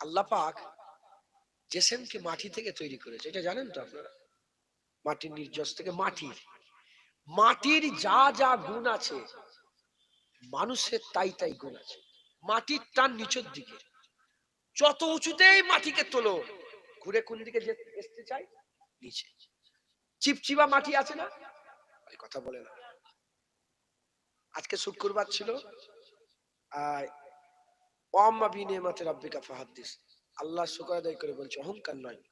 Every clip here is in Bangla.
আল্লাহ পাক জেসেমকে মাটি থেকে তৈরি করেছে। এটা জানেন তো আপনারা? মাটির নির্যাস থেকে মাটির মাটির যা যা গুণ আছে, মানুষের তাই তাই গুণ আছে। মাটির টান নিচের দিকে। যত উঁচুতেই মাটিকে তোলো, ঘুরে কোন দিকে যে- চাই নিচে। চিপচিপা মাটি আছে না? আরে কথা বলে না। আজকে শুক্রবার ছিল। আর আল্লাহ শুকর আদায় করে বলছে, অহংকার নয়।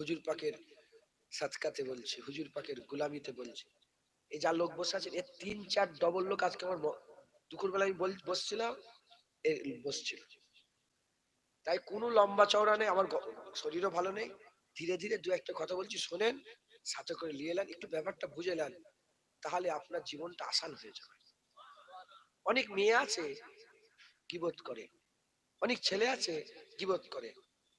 হুজুর পাকের সাতকাতে বলছে, হুজুর পাকের গুলামিতে বলছে, এই যা লোক বসে তিন, চার ডবল লোক আজকে আমার ম- দুপুরবেলা আমি বসছিলাম বসছিল। তাই কোনো লম্বা চওড়া নেই, আমার শরীরও ভালো নেই। ধীরে ধীরে দু একটা কথা বলছি, শোনেন, সাথে করে নিয়ে এলেন, একটু ব্যাপারটা বুঝে নেন, তাহলে আপনার জীবনটা আসান হয়ে যাবে। অনেক মেয়ে আছে গিবত করে। অনেক ছেলে আছে গিবত করে।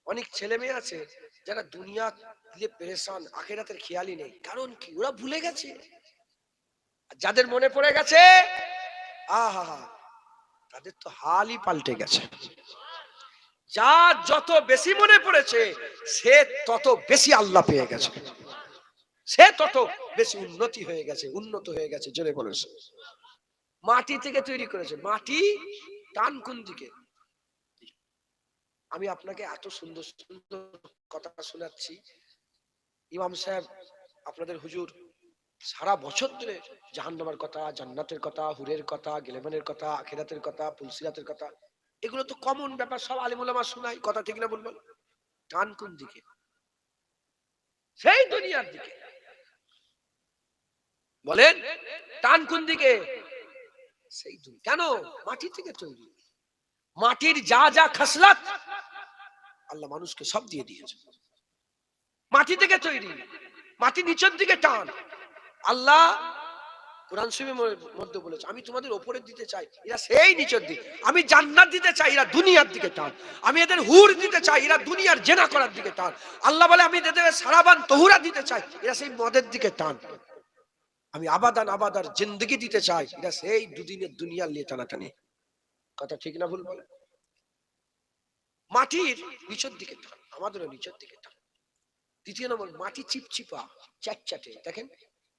অনেক ছেলে মেয়ে আছে যারা দুনিয়া দিয়ে পেরেশান, আখেরাতের খেয়ালই নেই। কারণ কি? ওরা ভুলে গেছে। যাদের মনে পড়ে গেছে, আহা, তাদের তো হালই পাল্টে গেছে। যা যত বেশি মনে পড়েছে, সে তত বেশি আল্লাহ পেয়ে গেছে। সে তত বেশি উন্নতি হয়ে গেছে, উন্নত হয়ে গেছে, জোরে বলেছে মাটি থেকে তৈরি করেছে। মাটি টান কোন দিকে আমি আপনাকে এত সুন্দর সুন্দর কথা শোনাচ্ছি। ইমাম সাহেব, আপনাদের হুজুর, সারা বছর ধরে জাহান্নামার কথা, জান্নাতের কথা, হুরের কথা, গেলেমানের কথা, আখেরাতের কথা পুলসিরাতের কথা, এগুলো তো কমন ব্যাপার, সব আলিমুলামা শোনাই কথা ঠিক না বলবেন টান কোন দিকে সেই দুনিয়ার দিকে। বলেন টান কোন দিকে সেই দুনিয়া কেন? মাটি থেকে তৈরি। মাটির যা যা খাসলাত, আল্লাহ মানুষকে সব দিয়ে দিয়েছে। মাটি থেকে তৈরি। মাটি নিচের দিকে টান। আল্লাহ কোরআন মধ্যে বলেছে, আমি তোমাদের ওপরে দিতে চাই, এরা সেই নিচের দিকে। আমি জান্নাত দিতে চাই, এরা দুনিয়ার দিকে টান। আমি এদের হুর দিতে চাই, এরা দুনিয়ার জেনা করার দিকে টান। আল্লাহ বলে, আমি এদের সারাবান তহুরা দিতে চাই, এরা সেই মদের দিকে টান। আমি আবাদান আবাদার জিন্দগি দিতে চাই। এরা সেই দুদিনের দুনিয়ার নিয়ে টানাটানি। কথা ঠিক না ভুল বলে? মাটির নিচের দিকে টান, আমাদেরও নিচের দিকে দ্বিতীয় নম্বর, মাটি চিপচিপা, চ্যাটচ্যাটে। দেখেন,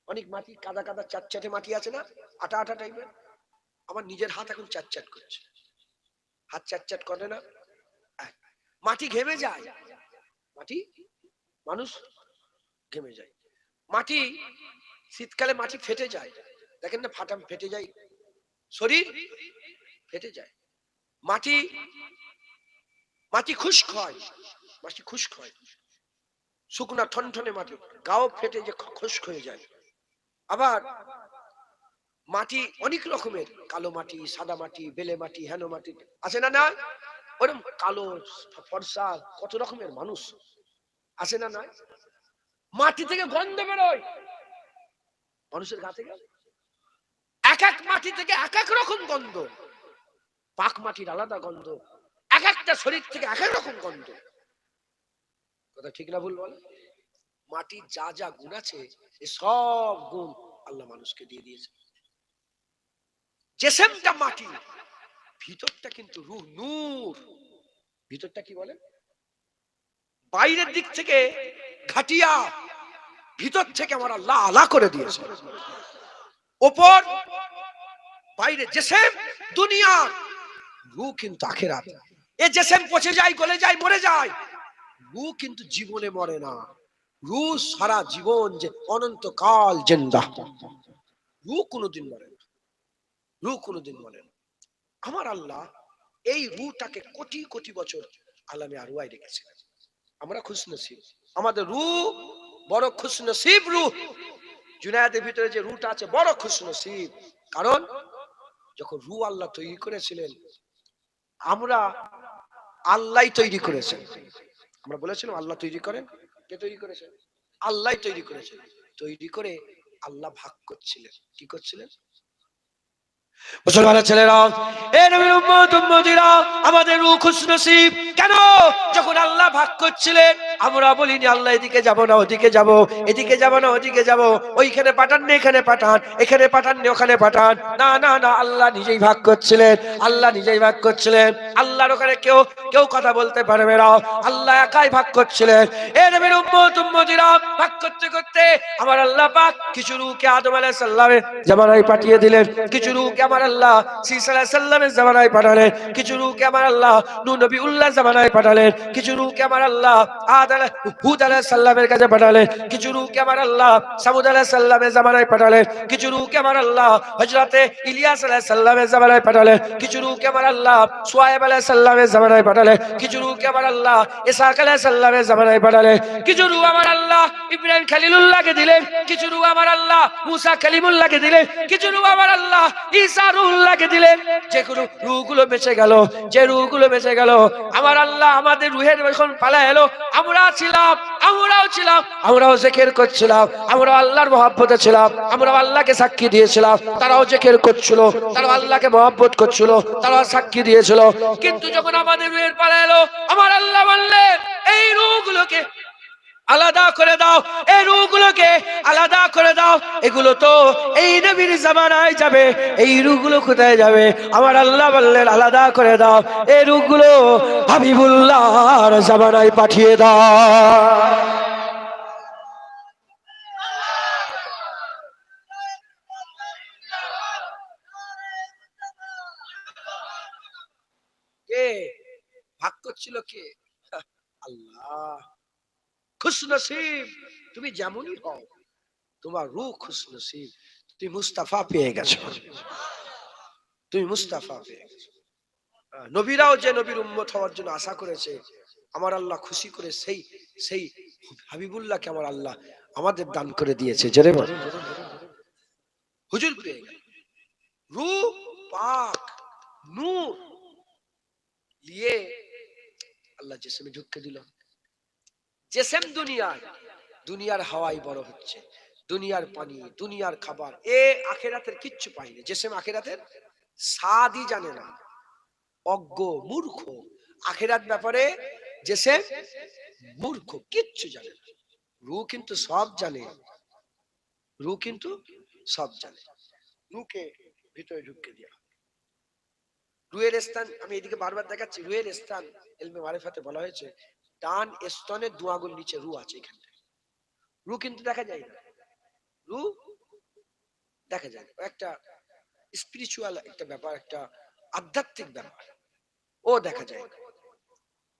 অনেক মাটি, কাদা কাদা, চ্যাটচ্যাটে মাটি আছে না? আটা আটা টাইপের। আমার নিজের হাত এখন চ্যাটচ্যাট করছে। হাত চ্যাটচ্যাট করে না? এক। মাটি ঘেমে যায়। মাটি? মানুষ ঘেমে যায়। মাটি শীতকালে মাটি ফেটে যায়। দেখেন না, ফাটা ফেটে যায়। শরীর ফেটে যায়। মাটি মাটি খুশক হয়। মাটি খুশক হয়। শুকনা, ঠনঠনে মাটি। গাও ফেটে যে খুশক হয়ে যায়। আবার মাটি অনেক রকমের। কালো মাটি, সাদা মাটি, বেলে মাটি, হেনো মাটি। আছে না না ওরকম কালো, ফর্সা, কত রকমের মানুষ। আছে না না মাটি থেকে গন্ধ বেরোয়। মানুষের গা থেকে? এক এক মাটি থেকে এক এক রকম গন্ধ। পাক মাটির আলাদা গন্ধ। এক একটা শরীর থেকে এক এক রকম গন্ধ। কথা ঠিক না ভুল বলে? মাটির যা যা গুণ আছে, এ সব গুণ আল্লাহ মানুষকে দিয়ে দিয়েছে জেসেমটা মাটি, ভিতরটা কিন্তু রুহ, নূর। ভিতরটা কি বলে? বাইরের দিক থেকে ঘাটিয়া ভিতর থেকে আমার আল্লাহ আলা করে দিয়েছে। ওপর, বাইরে জেসেম দুনিয়া রু কিন্তু আখেরাত। এ জেসেম পচে যায়, গলে যায়, মরে যায়। রু কিন্তু জীবনে মরে না। রু সারা জীবন যে অনন্তকাল জেন্দা। রু কোনোদিন মরে না। রু কোনোদিন মরে না। আমার আল্লাহ এই রুটাকে কোটি কোটি বছর আলামে আরুয়াই রেখেছে আমরা খুশ নসিব আমাদের রু বড় খুশ নসিব রু জুনায়াদের ভিতরে যে রুটা আছে, বড় খুশ নসিব কারণ, যখন রু আল্লাহ তৈরি করেছিলেন, আমরা আল্লাহ তৈরি করেছেন। আমরা বলেছিলাম, আল্লাহ তৈরি করেন। কে তৈরি করেছেন? আল্লাহ তৈরি করেছেন। তৈরি করে আল্লাহ ভাগ করছিলেন। কি করছিলেন? মুসলমানের ছেলেরা, এ নবীর আমাদের রূহ খুশনসিব। কেন? যখন আল্লাহ ভাগ করছিলেন আমরা বলিনি, আল্লাহ, এদিকে যাব না, ওদিকে যাব, এদিকে যাব না, ওদিকে যাব, ওইখানে পাঠান না, এখানে পাঠান এখানে পাঠান না, ওখানে পাঠান। না না না, আল্লাহ নিজেই ভাগ করছিলেন, আল্লাহ নিজেই ভাগ করছিলেন। আল্লাহর ওখানে কেউ কেউ কথা বলতে পারবে না। আল্লাহ একাই ভাগ করছিলেন। এ নবীর উম্মত, উম্মতিরা ভাগ করতে করতে আমার আল্লাহ পাক কিছু রূহকে আদম আলাইহিস সালামের জামানায় পাঠিয়ে দিলেন। কিছু রূহকে আমার আল্লাহ শীস আলাইহিস সালামের জামানায় পাঠালেন। কিছু রূহকে আমার আল্লাহ নূহ নবী উল্লাহ জামানায় পাঠালেন। কিছু রূহকে আমার আল্লাহ আদ কাছে আমার ইব্রাহিম খলিলুল্লাহকে দিলেন কিছু রূহ আমার আল্লাহ মুসা কালিমুল্লাহকে দিলেন কিছু আমার আল্লাহ দিলেন যে কোনো রূহগুলো বেঁচে গেল, যে বেঁচে গেল, আমার আল্লাহ আমাদের রুহের যখন পালা এলো, আমরা ছিলাম, আমরাও ছিলাম, আমরাও জেকের করছিলাম আমরা আল্লাহর মহাব্বতে ছিলাম আমরা আল্লাহকে সাক্ষী দিয়েছিলাম, তারাও জেকের করছিল, তারাও আল্লাহকে মহাব্বত করছিল, তারাও সাক্ষী দিয়েছিল। কিন্তু যখন আমাদের রুহের পালা এলো, আমার আল্লাহ বললেন, এই রূহগুলোকে আলাদা করে দাও। এই রুগুলোকে আলাদা করে দাও। এগুলো তো এই নবীর জামানায় যাবে। এই রুগুলো কোথায় যাবে? আমার আল্লাহ বললেন, আলাদা করে দাও। এই রুগুলো হাবিবুল্লাহর জামানায় পাঠিয়ে দাও। ভাগ করছিল কে? আল্লাহ। খুশ নসিব তুমি যেমনই হও, তোমার নসিব তুমি মুস্তাফা পেয়ে গেছো। তুমি মুস্তাফা পেয়ে গেছো। নবীরাও যে নবীর হওয়ার জন্য আশা করেছে, আমার আল্লাহ খুশি করে সেই সেই হাবিবুল্লাহকে আমার আল্লাহ আমাদের দান করে দিয়েছে। জেরে হুজুর পেয়ে রূহ, পাক, নূর নিয়ে আল্লাহ জিসমে ঢুকে দিল। জেসেম দুনিয়ার দুনিয়ার হাওয়াই বড় হচ্ছে, দুনিয়ার পানি, দুনিয়ার খাবার, এ আখেরাতের কিচ্ছু পাইনি। জেসেম আখেরাতের সাদই জানে না, অজ্ঞ, মূর্খ। আখেরাত ব্যাপারে জেসেম মূর্খ, কিচ্ছু জানে না। রু কিন্তু সব জানে, রু কিন্তু সব জানে। রুকে ভিতরে ঢুকে দেওয়া রুয়ের স্থান, আমি এদিকে বারবার দেখাচ্ছি, রুয়ের স্থান, এলমে মারেফাতে বলা হয়েছে ডান স্তনের দু আঙুল নিচে রু আছে এখানটা রু কিন্তু দেখা যায় না। রু দেখা যায়। একটা স্পিরিচুয়াল একটা ব্যাপার, একটা আধ্যাত্মিক ব্যাপার। ও দেখা যায় না।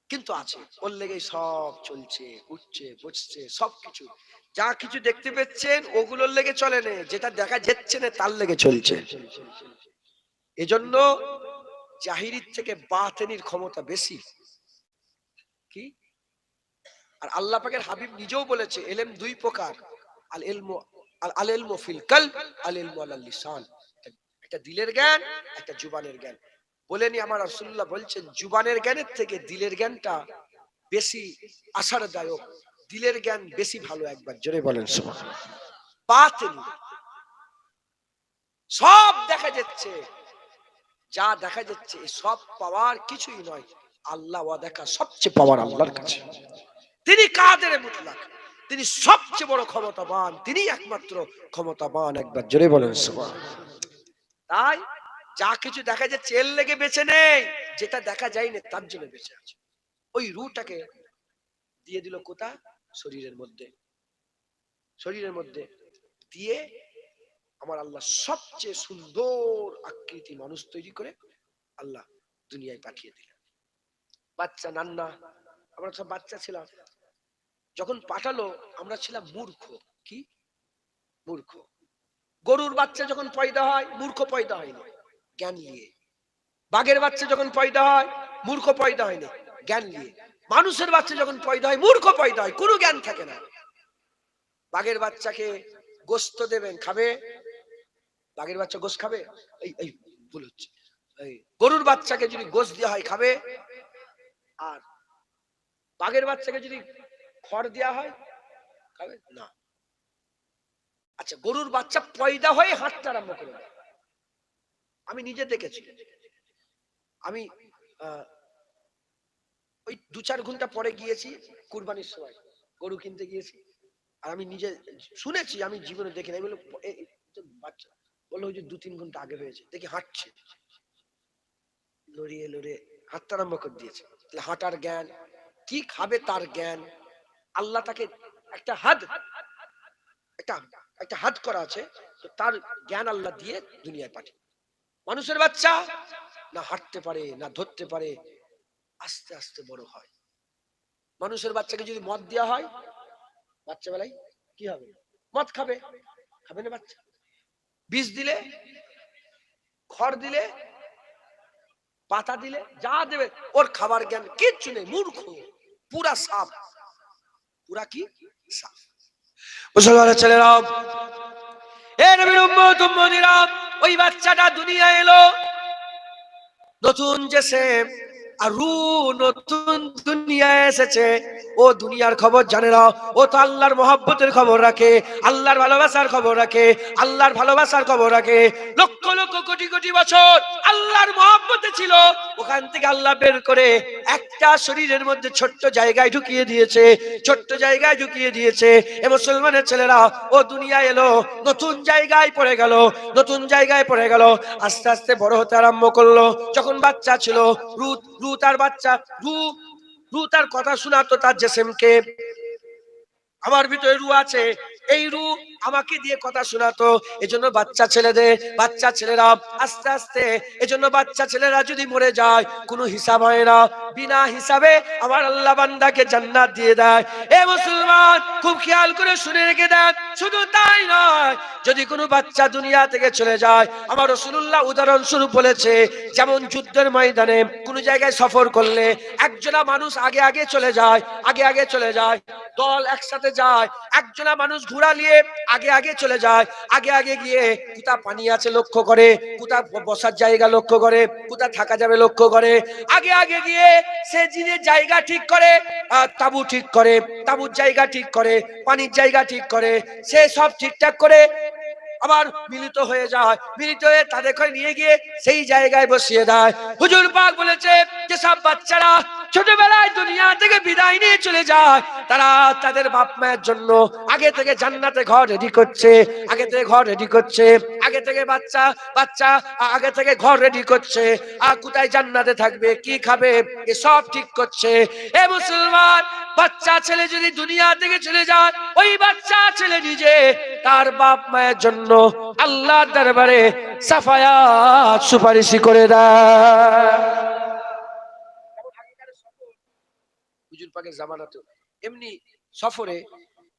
কিন্তু আছে। ওর লেগেই সব চলছে, উঠছে, বসছে, সবকিছু। যা কিছু দেখতে পেচ্ছেন ওগুলোর লেগে চলে নে। যেটা দেখা যাচ্ছে না, তার লেগে চলছে। এজন্য জাহিরির থেকে বাতেনির ক্ষমতা বেশি। কি? আর আল্লাহ পাকের হাবিব নিজেও বলেছে, এলেম দুই প্রকার, আল এলমো আল এলমো ফিল আল এলমো আল লিসান। একটা দিলের জ্ঞান, একটা জুবানের জ্ঞান। বলেনি আমার রাসূলুল্লাহ বলছেন, জুবানের জ্ঞানের থেকে দিলের জ্ঞানটা বেশি আশারদায়ক, দিলের জ্ঞান বেশি ভালো একবার, জোরে বলেন সব দেখা যাচ্ছে, যা দেখা যাচ্ছে সব পাওয়ার কিছুই নয়, আল্লাহ দেখা সবচেয়ে পাওয়ার আল্লাহর কাছে। তিনি কাদের মুতলাক? তিনি সবচেয়ে বড় ক্ষমতাবান তিনি একমাত্র ক্ষমতাবান একবার। জোরে বলেন তাই যা কিছু দেখা যাচ্ছে এর লেগে বেঁচে নেই, যেটা দেখা যায় না তার জন্য বেঁচে আছে। ওই রুটাকে দিয়ে দিল কোথা শরীরের মধ্যে। শরীরের মধ্যে দিয়ে আমার আল্লাহ সবচেয়ে সুন্দর আকৃতি মানুষ তৈরি করে আল্লাহ দুনিয়ায় পাঠিয়ে দিলেন। বাচ্চা, নান্না, আমরা সব বাচ্চা ছিলাম। যখন পাঠালো, আমরা ছিলাম মূর্খ। কি? মূর্খ। গরুর বাচ্চা যখন পয়দা হয়, মূর্খ পয়দা হয়নি। জ্ঞান নিয়ে। বাঘের বাচ্চা যখন পয়দা হয়, মূর্খ পয়দা হয়নি। জ্ঞান নিয়ে। মানুষের বাচ্চা যখন পয়দা হয়, মূর্খ পয়দা হয়। কোনো জ্ঞান থাকে না। বাঘের বাচ্চাকে গোস্ত দেবেন, খাবে? বাঘের বাচ্চা গোস খাবে? এই এই, ভুল হচ্ছে। এই, গরুর বাচ্চাকে যদি গোস দেওয়া হয়, খাবে? আর বাঘের বাচ্চাকে যদি খড় দেওয়া হয়? খাবে? না। আচ্ছা গরুর বাচ্চা পয়দা হয়ে হাঁটতে আরম্ভ করে। আমি নিজে দেখেছি। আমি ওই দু চার ঘণ্টা পরে গিয়েছি কুরবানির সময়। গরু কিনতে গিয়েছি। আর আমি নিজে শুনেছি, আমি জীবনে দেখি না। বাচ্চা বলল যে দু তিন ঘণ্টা আগে হয়েছে। দেখি হাঁটছে। লড়িয়ে লড়িয়ে হাঁটতে আরম্ভ করে দিয়েছে। হাঁটার জ্ঞান, কি খাবে তার জ্ঞান? আল্লাহ তাকে একটা হাত একটা একটা হাত করা আছে তার জ্ঞান আল্লাহ দিয়ে দুনিয়ায় পাঠিয়ে মানুষের বাচ্চা না হাঁটতে পারে, না ধরতে পারে, আস্তে আস্তে বড় হয়। মানুষের বাচ্চাকে যদি মদ দেওয়া হয় বাচ্চা বেলায় কি হবে? মদ খাবে। খাবে না বাচ্চা? বিষ দিলে, খড় দিলে, পাতা দিলে, যা দেবে, ওর খাবার জ্ঞান কিচ্ছু নেই, মূর্খ, পুরা সাপ। পুরা কি? সাপ মুসলমানের ছেলেরা এ ওই বাচ্চাটা দুনিয়া এলো। নতুন যে সে আর নতুন দুনিয়ায় এসেছে। ও দুনিয়ার খবর জানে না। ও তো আল্লাহর মহব্বতের খবর রাখে, আল্লাহর ভালোবাসার খবর রাখে, আল্লাহর ভালোবাসার খবর রাখে। লক্ষ লক্ষ কোটি কোটি বছর আল্লাহর মহব্বতে ছিল। ওখান থেকে আল্লাহ বের করে একটা শরীরের মধ্যে ছোট্ট জায়গায় ঢুকিয়ে দিয়েছে, ছোট্ট জায়গায় ঢুকিয়ে দিয়েছে। এ মুসলমানের ছেলেরা, ও দুনিয়া এলো, নতুন জায়গায় পড়ে গেল, নতুন জায়গায় পড়ে গেল। আস্তে আস্তে বড় হতে আরম্ভ করল। যখন বাচ্চা ছিল রু তার বাচ্চা রু রু তার কথা শোনাতো তার জেসেমকে। আমার ভিতরে রু আছে। এই রু আমাকে দিয়ে কথা শোনাতো। এজন্য বাচ্চা ছেলেদের, বাচ্চা ছেলেরা আস্তে আস্তে, এজন্য বাচ্চা ছেলেরা যদি মরে যায়, কোনো হিসাব হয় না। বিনা হিসাবে আমার আল্লাহ বান্দাকে জান্নাত দিয়ে দেয়। এ মুসলমান, খুব খেয়াল করে শুনে রেখে দেন। শুধু তাই নয়, যদি কোনো বাচ্চা দুনিয়া থেকে চলে যায়, আমার রসুল্লাহ উদাহরণস্বরূপ বলেছে, যেমন যুদ্ধের ময়দানে কোনো জায়গায় সফর করলে একজনা মানুষ আগে আগে চলে যায়, আগে আগে চলে যায়, দল একসাথে যায় একজনা মানুষ ঘোড়া নিয়ে আগে আগে চলে যায়। আগে আগে গিয়ে কোথা পানি আছে লক্ষ্য করে কোথা বসার জায়গা লক্ষ্য করে কোথা থাকা যাবে লক্ষ্য করে। আগে আগে গিয়ে সে জিনের জায়গা ঠিক করে তাবু ঠিক করে, তাবুর জায়গা ঠিক করে, পানির জায়গা ঠিক করে, সে সব ঠিকঠাক করে আবার মিলিত হয়ে যায়। মিলিত হয়ে তাদেরকে নিয়ে গিয়ে সেই জায়গায় বসিয়ে দেয়। হুজুর পাক বলেছে যে সব বাচ্চারা ছোটবেলায় দুনিয়া থেকে বিদায় নিয়ে চলে যায়। তারা তাদের বাপ মায়ের জন্য আগে থেকে জান্নাতে ঘর রেডি করছে, আগে থেকে ঘর রেডি করছে, আগে থেকে বাচ্চা বাচ্চা, আগে থেকে ঘর রেডি করছে। আর কোথায় জান্নাতে থাকবে, কি খাবে, এ সব ঠিক করছে। এ মুসলমান, বাচ্চা ছেলে যদি দুনিয়া থেকে চলে যায়, ওই বাচ্চা ছেলে নিজে তার বাপ মায়ের জন্য আল্লাহ দরবারে সাফায়াত সুপারিশ করে দেয়। হুজুর পাকের জামানাতে এমনি সফরে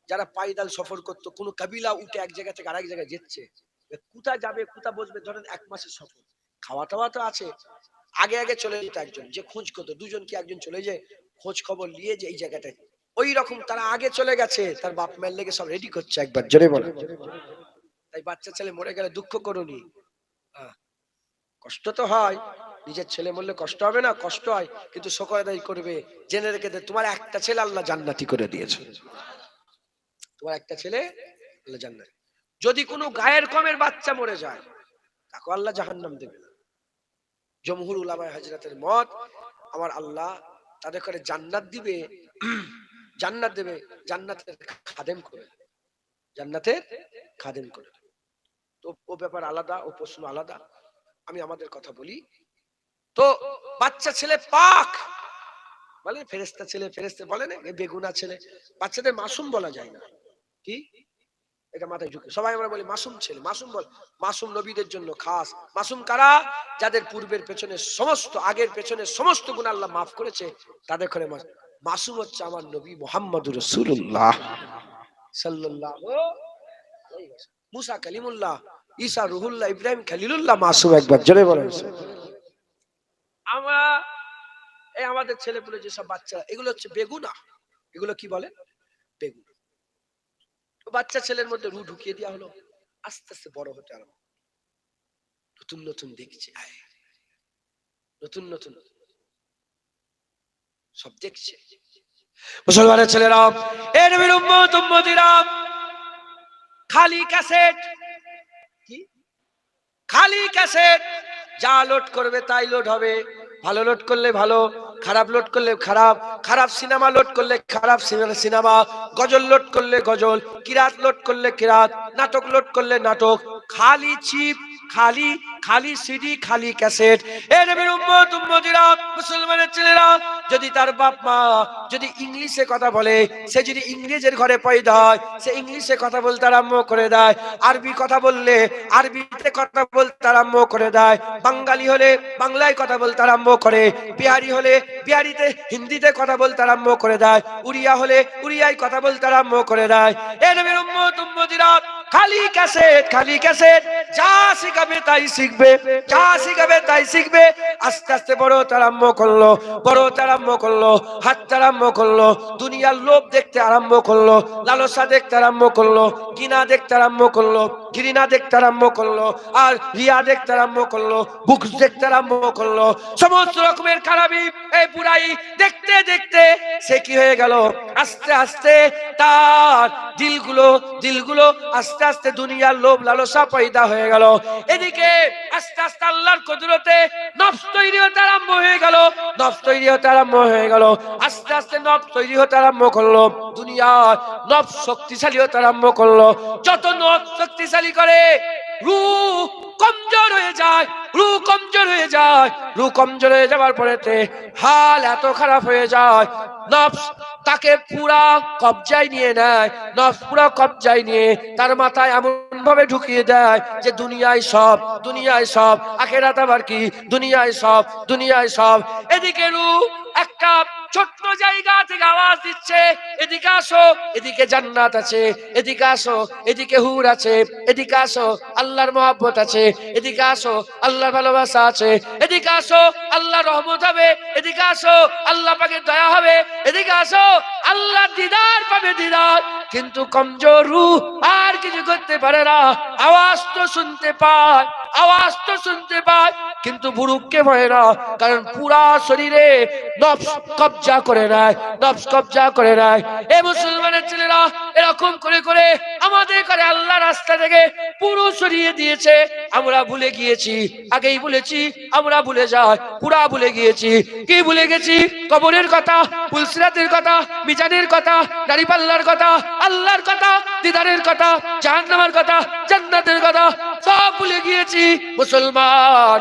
যারা পাইদাল সফর করতো, কোন কাবিলা উঠে এক জায়গা থেকে আরেক জায়গায় যেচ্ছে কোথা যাবে কোথা বসবে, ধরেন এক মাসের সফর। খাওয়া টাওয়া তো আছে, আগে আগে চলে যেত একজন, যে খোঁজ করতো, দুজন কি একজন চলে যায়, খোঁজ খবর নিয়ে যে এই জায়গাটায়। ওই রকম তারা আগে চলে গেছে, তার বাপ মায়ের লেগে সব রেডি করছে একবার, জোরে বলে তাই বাচ্চা ছেলে মরে গেলে দুঃখ করুনি কষ্ট তো হয়। নিজের ছেলে মরলে কষ্ট হবে না? কষ্ট হয়, কিন্তু শোকরাদাই করবে। জেনে রেখে দে, তোমার একটা ছেলে আল্লাহ জান্নাতি করে দিয়েছে। তোমার একটা ছেলে আল্লাহ জান্নাতি। যদি কোনো গায়ের কমের বাচ্চা মরে যায়, তাকে আল্লাহ জাহান্নাম দেবে না। জমহুর উলামায় হাজরাতের মত, আমার আল্লাহ তাদের করে জান্নাত দিবে, জান্নাত দেবে, জান্নাতের খাদেম করে। জান্নাতের খাদেম করে। তো ও ব্যাপার আলাদা, ও প্রশ্ন আলাদা। আমি আমাদের কথা বলি তো বাচ্চা ছেলে পাক। বলে ফেরেস্তা ছেলে ফেরেস্তা বলে না বেগুনা ছেলে। বাচ্চাদের মাসুম বলা যায় না। কি? এটা মাথায় ঢুকে। সবাই আমরা বলি মাসুম ছেলে। মাসুম বল, মাসুম নবীদের জন্য খাস। মাসুম কারা? যাদের পূর্বের পেছনে সমস্ত, আগের পেছনে সমস্ত গুণ আল্লাহ মাফ করেছে, তাদের মাস- মাসুম হচ্ছে আমার নবী মোহাম্মদ রসুল্লাহ ওয়াসাল্লাম। মুসা কালিমুল্লাহ, ঈসা রুহুল্লাহ, ইব্রাহিম খালিলুল্লাহ মাসুম একবার। জোরে বলেন। আমরা, এই আমাদের ছেলে পুলে যেসব বাচ্চারা, এগুলো হচ্ছে বেগুনা। এগুলো কি বলে? বেগুনা। বাচ্চা ছেলের মধ্যে রু ঢুকিয়ে দেওয়া হলো। আস্তে আস্তে বড় হতে আরম্ভ নতুন নতুন দেখছে। নতুন নতুন সব দেখছে। মুসলমানের ছেলেরা এ নবীর উম্মত খালি ক্যাসেট। কি? খালি ক্যাসেট। যা লোড করবে, তাই লোড হবে। ভালো লোড করলে ভালো, খারাপ লোড করলে খারাপ খারাপ সিনেমা লোড করলে খারাপ সিনেমা, গজল লোড করলে গজল, কিরাত লোড করলে কিরাত, নাটক লোড করলে নাটক, খালি চিপ খালি খালি সিডি, খালি ক্যাসেট। এ নবীর উম্মত, উম্মতিরা, মুসলমানের ছেলেরা, যদি তার বাপ মা যদি ইংলিশে কথা বলে, সে যদি ইংরেজের ঘরে পয়দা হয়, সে ইংলিশে কথা বলতে আরম্ভ করে দেয়। আরবি কথা বললে, আরবিতে কথা বলতে আরম্ভ করে দেয়। বাঙালি হলে বাংলায় কথা বলতে আরম্ভ করে। বিহারি হলে বিহারিতে, হিন্দিতে কথা বলতে আরম্ভ করে দেয়। উড়িয়া হলে উড়িয়ায় কথা বলতে আরম্ভ করে দেয়। এ নবীর উম্মত, উম্মতিরা, খালি ক্যাসেট খালি ক্যাসেট, যা শিখাবে তাই শিখবে? যা শিখাবে তাই শিখবে। আস্তে আস্তে বড় আরম্ভ করল, বড় আরম্ভ করল হাত আরম্ভ করল, দুনিয়ার লোভ দেখতে আরম্ভ করল, লালসা দেখতে আরম্ভ করল কিনা দেখতে আরম্ভ করল, ঘৃণা দেখতে আরম্ভ করল, আর রিয়া দেখতে আরম্ভ করল, বুক দেখতে আরম্ভ করল। সমস্ত রকমের খারাপি, এই বুড়াই দেখতে দেখতে সে কি হয়ে গেল? আস্তে আস্তে তার দিলগুলো দিলগুলো আস্তে আস্তে দুনিয়ার লোভ, লালসা পয়দা হয়ে গেল। এদিকে আস্তে আস্তে আল্লাহর কুদরতে নফস তৈরি হতে আরম্ভ হয়ে গেল, নফস তৈরি হতে আরম্ভ হয়ে গেল, আস্তে আস্তে নফস তৈরি হতে আরম্ভ করল, দুনিয়ার নফস শক্তিশালী হতে আরম্ভ করল, যত নফস শক্তিশালী করে রূহ কমজোর হয়ে যায় রূহ কমজোর হয়ে যায় রূহ কমজোর হয়ে যাওয়ার পরেতে হাল এত খারাপ হয়ে যায়, নফস তাকে পুরা কবজায় নিয়ে নেয়, নফ পুরা কবজায় নিয়ে তার মাথায় এমন ভাবে ঢুকিয়ে দেয় যে দুনিয়ায় সব দুনিয়ায় সব, আখেরাত আবার কি? দুনিয়ায় সব দুনিয়ায় সব। এদিকে রু একটা ছোট্ট জায়গা থেকে আওয়াজ দিচ্ছে, এদিকে আসো, এদিকে জান্নাত আছে, এদিকে আসো, এদিকে হুর আছে, এদিকে আসো, আল্লাহর মহাব্বত আছে, এদিকে আসো, আল্লাহর ভালোবাসা আছে, এদিকে আসো, আল্লাহর রহমত হবে, এদিকে আসো, আল্লাহ পাকে দয়া হবে, এদিকে আসো আল্লাহ দিদার পাবে দিদার। কিন্তু কমজোর আর কিছু করতে পারে না। আওয়াজ তো শুনতে পায়, আওয়াজ তো শুনতে পায়, কিন্তু বুড়ুককে ভয় না, কারণ পুরা শরীরে নফস কবজা করে নেয়, নফস কবজা করে নেয়। এ মুসলমানের ছেলেরা, এরকম করে করে আমাদের করে আল্লাহ রাস্তা থেকে পুরো সরিয়ে দিয়েছে। আমরা ভুলে গিয়েছি, আগেই বলেছি, আমরা ভুলে যাই, পুরা ভুলে গিয়েছি। কি ভুলে গেছি? কবরের কথা পুলসিরাতের কথা, মিজানের কথা দাড়িপাল্লার কথা আল্লাহর কথা দিদারের কথা জাহান্নামের কথা জান্নাতের কথা সব ভুলে গিয়েছি। মুসলমান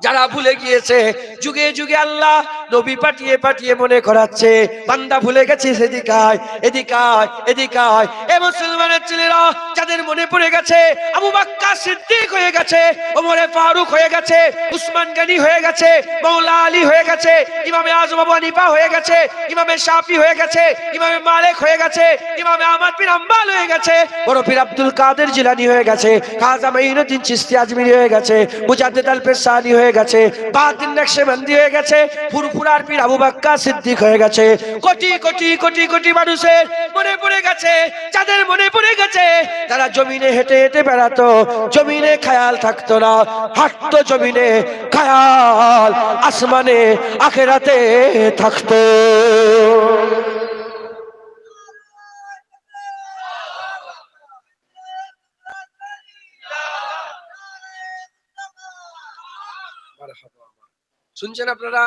যারা ভুলে গিয়েছে যুগে যুগে আল্লাহ নবী পাঠিয়ে পাঠিয়ে মনে করাচ্ছে বান্দা ভুলে গেছে এদিকায় এদিকায় এদিকায় এ মুসলমানের ছেলেরা যাদের মনে পড়ে গেছে আবু বাক্কা সিদ্দিক হয়ে গেছে ওমরে ফারুক হয়ে গেছে উসমান গনি হয়ে গেছে মৌলা আলী হয়ে গেছে ইমামে আজম আবু হানিফা হয়ে গেছে ইমামে শাফি হয়ে গেছে ইমামে মালিক হয়ে গেছে ইমামে আহমদ বিন হাম্বল হয়ে গেছে বড় পীর আব্দুল কাদের জিলানী হয়ে গেছে খাজা মাইনুদ্দিন চিশতি আজমিরি হয়ে গেছে মুজাদ্দিদ আল পেশানি হয়ে গেছে বাহাদুর নকশবন্দি হয়ে গেছে, ফুরফুরার পীর আবু বাক্কা সিদ্দিক হয়ে গেছে। কোটি কোটি কোটি কোটি মানুষের মনে পড়ে গেছে, যাদের মনে পড়ে গেছে তারা জমিনে হেঁটে হেঁটে বেড়াতো, জমিনে খেয়াল থাকতো না, হাঁটতো জমিনে খায়াল, আসমানে, আখেরাতে থাকতো। শুনছেন আপনারা?